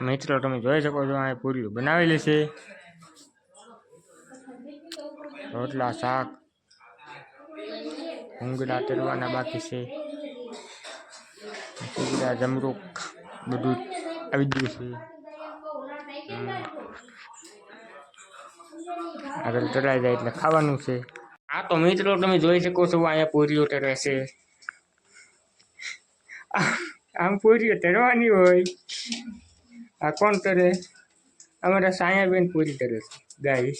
તો મિત્રો, તમે જોઈ શકો છો અહીં પૂરીઓ બનાવેલી છે. રોટલા, શાક ભૂંગળા તરવાના બાકી છે. સુગડા જમરૂક, બધું આવી ગયું છે. આગળ ચડાઈ જાય એટલે ખાવાનું છે. આ તો મિત્રો, તમે જોઈ શકો છો અહીંયા પૂરીઓ તરે છે. આમ પૂરીઓ તરવાની હોય. આ કોણ તરે અમારા સાયાબેન પૂરી કરે છે. ગાય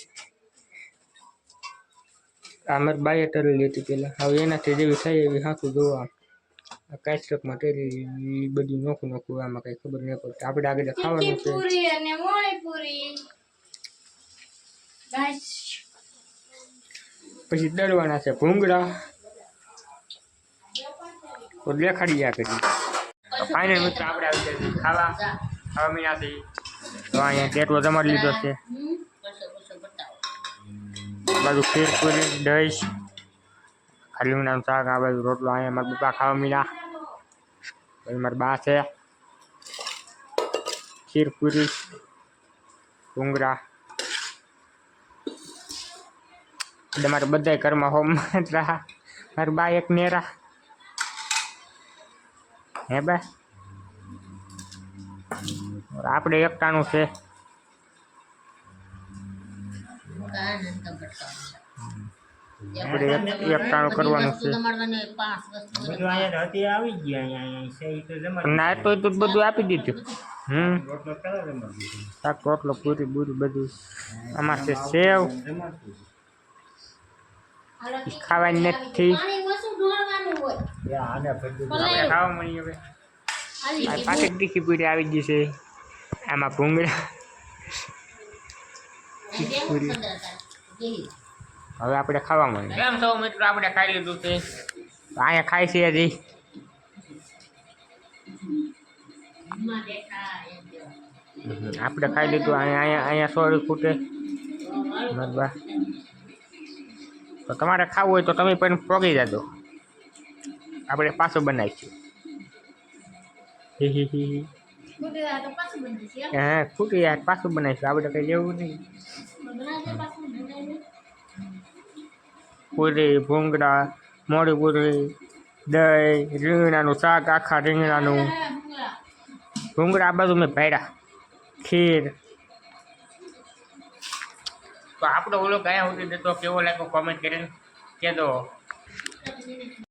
અમાર બાઈએ તરેલી હતી પેલા. હવે એનાથી જેવી થાય એવી હાથું જોવા આ કાચકમાં તરેલી બધી નોખું નોખું આમાં કઈ ખબર નહીં પડતી. આપણે આગળ ખાવાનું છે. પછી દળવાના છે ભૂંગળા. તો દેખાડી ગયા કરી ફાઇનલ મિત્રો આપણે આવી ગયા ખાવા. અહીંયા કેટલો જમાડી લીધો છે. બાજુ ખીર દહીં, ખાલી શાક, આ બાજુ રોટલો અહીંયા મારા પપ્પા ખાવા પછી મારા બા છે. ખીર પૂરી ભૂંગળા એટલે બધા ઘરમાં હોમ મારા બા એક નેરા. હે બા? આપણે એકટાણું છે. આપણે એક એકટાણું કરવાનું છે. ના, તો બધું આપી દીધું. હમ. શાક, રોટલો, પૂરી, બૂરી બધું. આમાં છે સેવ. ખાવાની નથી. ખાવા તીખી પૂરી આવી ગઈ છે. આમાં ભૂંગળા. હવે આપણે ખાવા મળી એમ સૌ મિત્રો? આપણે ખાઈ લીધું છે. અહીંયા ખાય છે હજી. આપણે ખાઈ લીધું. અહીંયા અહીંયા અહીંયા સોળી ફૂટે. બરાબર તો તમારે ખાવું હોય તો તમે પણ પોગી જાજો. આપણે પાછું બનાવીશું. હી હી હી. હી. ફૂટી યાર પાછું બનાવીશું. આપણે કંઈ જેવું નહીં. પૂરી ભૂંગળા મોડી પૂરી દહીં રીંગણાનું શાક આખા રીંગણાનું. ભૂંગળા આ બધું મેં ભર્યા ખીર. તો આપણો ઓલો ગયા સુધી દેતો કેવો લાગ્યો? કોમેન્ટ કરીને કહેજો.